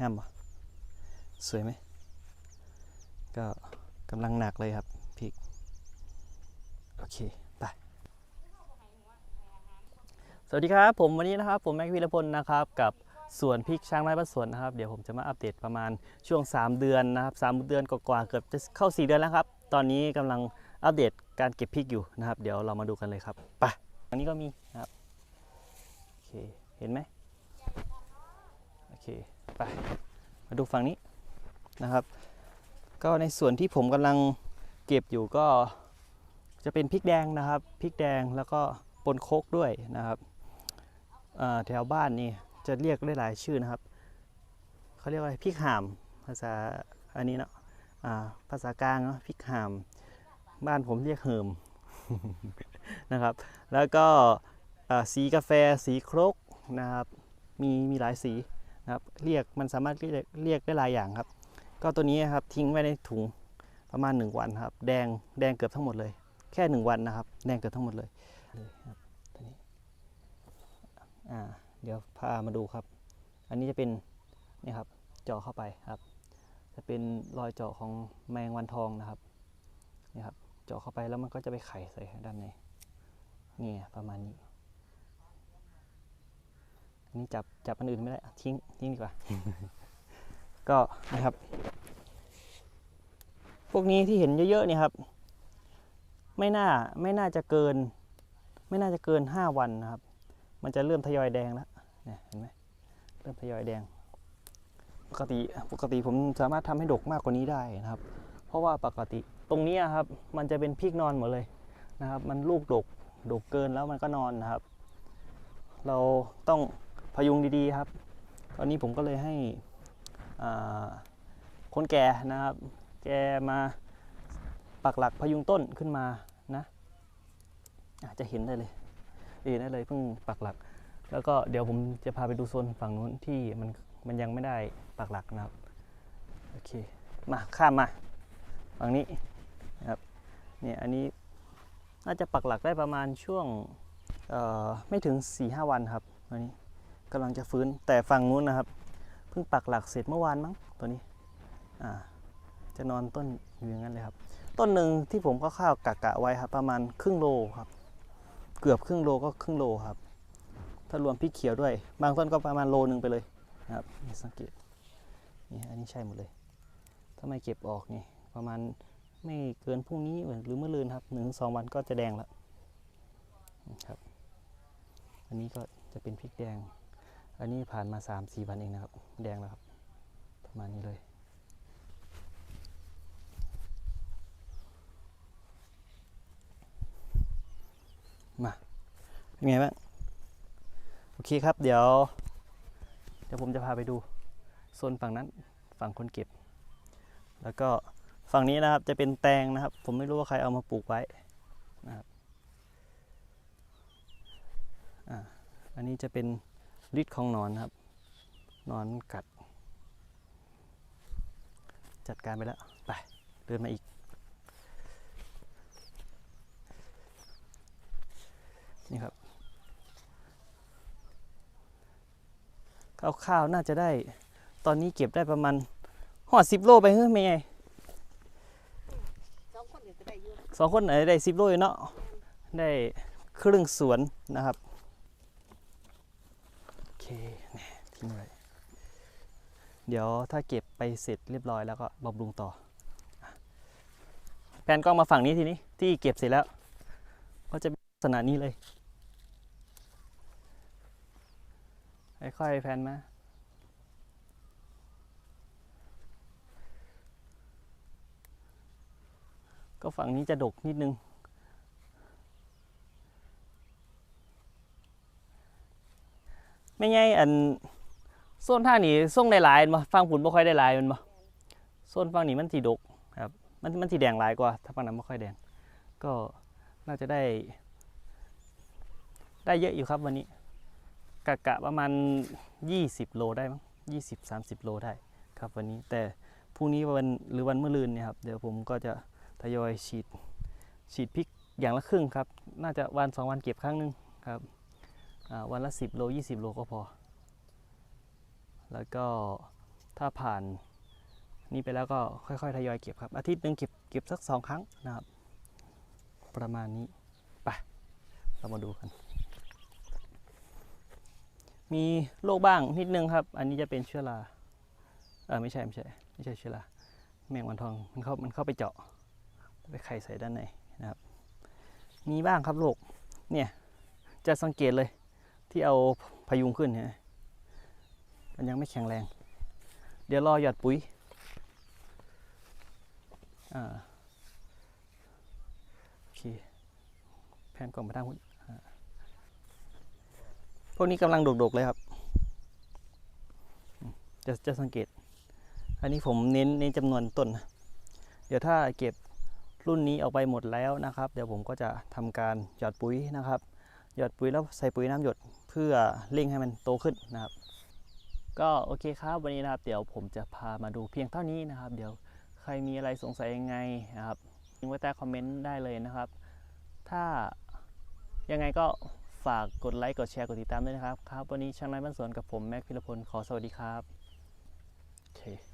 งามปะสวยไหม ก็กำลังหนักเลยครับพริก โอเคไปสวัสดีครับ ผมวันนี้นะครับ ผมแม็กวีรพลนะครับ กับสวนพริกช้างไร่บ้านสวนนะครับ เดี๋ยวผมจะมาอัปเดตประมาณช่วง 3 เดือนนะครับ3เดือนกว่าๆเกือบจะเข้า 4 เดือนแล้วครับ ตอนนี้กำลังอัปเดตการเก็บพริกอยู่นะครับ เดี๋ยวเรามาดูกันเลยครับไปอันนี้ก็มีนะครับโอเคเห็นไหมโอเค ไปมาดูฝั่งนี้นะครับ ก็ในส่วนที่ผมกำลังเก็บอยู่ก็จะเป็นพริกแดงนะครับพริกแดงแล้วก็ปนโคกด้วยนะครับแถวบ้านนี่จะเรียกได้หลายชื่อนะครับเขาเรียกว่าพริกห่ามภาษาอันนี้เนาะภาษากลางเนาะพริกห่ามบ้านผมเรียกเหิมนะครับ แล้วก็สีกาแฟสีครกนะครับ มีมีหลายสี นะครับเรียกมันสามารถเรียกเรียกได้หลายอย่างครับ ก็ตัวนี้ครับทิ้งไว้ในถุงประมาณ 1 วันครับ แดงแดงเกือบทั้งหมดเลย แค่ 1 วันนะครับ แดงเกือบทั้งหมดเลยเลยครับตัวนี้อ่าเดี๋ยวพามาดูครับ อันนี้จะเป็นนี่ครับเจาะเข้าไปครับ จะเป็นรอยเจาะของแมงวันทองนะครับนี่ครับเจาะเข้าไปแล้วมันก็จะไปไข่ใส่ด้านในนี่ประมาณนี้ นนี้จับจับอันอื่นไม่ได้อะทิ้งทิ้งดีกว่า ก็นะครับ พวกนี้ที่เห็นเยอะๆเนี่ยครับ ไม่น่าไม่น่าจะเกิน ไม่น่าจะเกิน5วันนะครับ มันจะเริ่มทยอยแดงแล้วเนี่ยเห็นไหมเริ่มทยอยแดง ปกติปกติผมสามารถทำให้ดกมากกว่านี้ได้นะครับ เพราะว่าปกติตรงเนี้ยครับ มันจะเป็นพริกนอนหมดเลยนะครับ มันลูกดกดกเกินแล้วมันก็นอนนะครับ เราต้อง พยุงดีๆครับ ตอนนี้ผมก็เลยให้คนแก่นะครับ แกมาปักหลักพยุงต้นขึ้นมานะอาจจะเห็นได้เลยเห็นได้เลยเพิ่งปักหลัก แล้วก็เดี๋ยวผมจะพาไปดูโซนฝั่งนู้นที่มันมันยังไม่ได้ปักหลักนะครับโอเคมาข้ามมาฝั่งนี้นะครับเนี่ยอันนี้น่าจะปักหลักได้ประมาณช่วงไม่ถึง4-5วันครับอันนี้ กำลังจะฟื้นแต่ฝั่งนู้นนะครับเพิ่งปักหลักเสร็จเมื่อวานมั้งตัวนี้อ่าจะนอนต้นอยู่อย่างนั้นเลยครับ ต้นหนึ่งที่ผมก็ข้าวๆกะกะไว้ครับประมาณครึ่งโลครับ เกือบครึ่งโลก็ครึ่งโลครับ ถ้ารวมพริกเขียวด้วย บางต้นก็ประมาณโลนึงไปเลยนะครับนี่สังเกตนี่อันนี้ใช่หมดเลยถ้าไม่เก็บออกนี่ประมาณไม่เกินพรุ่งนี้หรือเมื่อลืนครับหนึ่งถึงสองวันก็จะแดงแล้วครับ อันนี้ก็จะเป็นพริกแดง อันนี้ผ่านมา3 4วันเองนะครับ แดงแล้วครับ ประมาณนี้เลย มาเป็นไงบ้าง โอเคครับ เดี๋ยว เดี๋ยวผมจะพาไปดูโซนฝั่งนั้นฝั่งคนเก็บ แล้วก็ฝั่งนี้นะครับจะเป็นแตงนะครับ ผมไม่รู้ว่าใครเอามาปลูกไว้นะครับอ่าอันนี้จะเป็น ฤทธิ์ของนอนครับ นอนกัด จัดการไปแล้ว ไป เดินมาอีก นี่ครับข้าวๆน่าจะได้ ตอนนี้เก็บได้ประมาณหอดสิบโลไปเฮ้ยไม่ไงสองคนเดี๋ยวจะได้อยืมสองคนไหนได้สิบโล่เนาะได้ครึ่งสวนนะครับ นี่ทิ้งไว้เดี๋ยวถ้าเก็บไปเสร็จเรียบร้อยแล้วก็บำรุงต่อ แผนกล้องมาฝั่งนี้ทีนี้ที่เก็บเสร็จแล้ว ก็จะเป็นลักษณะนี้เลยค่อยๆแพนมาก็ฝั่งนี้จะดกนิดนึง ไม่ไงอันโซนท่านี้ส่งได้หลายม่นบ่ฟังผุนบ่ค่อยได้หลายมันบ่โซนฝั่งนี้มันสีดกครับมันมันสีแดงหลายกว่า ถ้าฝั่งนั้นไม่ค่อยแดง ก็น่าจะได้ ได้เยอะอยู่ครับวันนี้กะกะประมาณ 20 โลได้มั้ง20 30โลได้ครับวันนี้แต่พรุ่งนี้วันหรือวันเมื่อลืนเนี่ยครับเดี๋ยวผมก็จะทยอยฉีดฉีดพริกอย่างละครึ่งครับ น่าจะวันสองวันเก็บครั้งหนึ่งครับ วันละ 10 โล 20 โลก็พอ แล้วก็ถ้าผ่านนี่ไปแล้วก็ค่อยๆ ทยอยเก็บครับ อาทิตย์หนึ่งเก็บเก็บสักสองครั้งนะครับ ประมาณนี้ ไป เรามาดูกัน มีโรคบ้างนิดนึงครับ อันนี้จะเป็นเชื้อรา เออไม่ใช่ไม่ใช่ไม่ใช่เชื้อรา แมงวันทองมันเข้ามันเข้าไปเจาะ ไปไข่ใส่ด้านในนะครับ มีบ้างครับโรค เนี่ยจะสังเกตเลย ที่เอาพยุงขึ้นเนี่ยมันยังไม่แข็งแรง เดี๋ยวรอหยอดปุ๋ยอ่าโอเคแผนกล่องไปทางหุ้นพวกนี้กำลังดกๆเลยครับ จะจะสังเกต อันนี้ผมเน้นเน้นจำนวนต้นนะเดี๋ยวถ้าเก็บรุ่นนี้ออกไปหมดแล้วนะครับ เดี๋ยวผมก็จะทำการหยอดปุ๋ยนะครับ หยอดปุ๋ยแล้วใส่ปุ๋ยน้ำหยดเพื่อเร่งให้มันโตขึ้นนะครับ ก็โอเคครับวันนี้นะครับเดี๋ยวผมจะพามาดูเพียงเท่านี้นะครับ เดี๋ยวใครมีอะไรสงสัยยังไงนะครับทิ้งไว้ใต้คอมเมนต์ได้เลยนะครับ ถ้ายังไงก็ฝากกดไลค์กดแชร์กดติดตามด้วยนะครับครับ วันนี้ช่างนายบ้านสวนกับผมแม็กพิรพลขอสวัสดีครับโอเค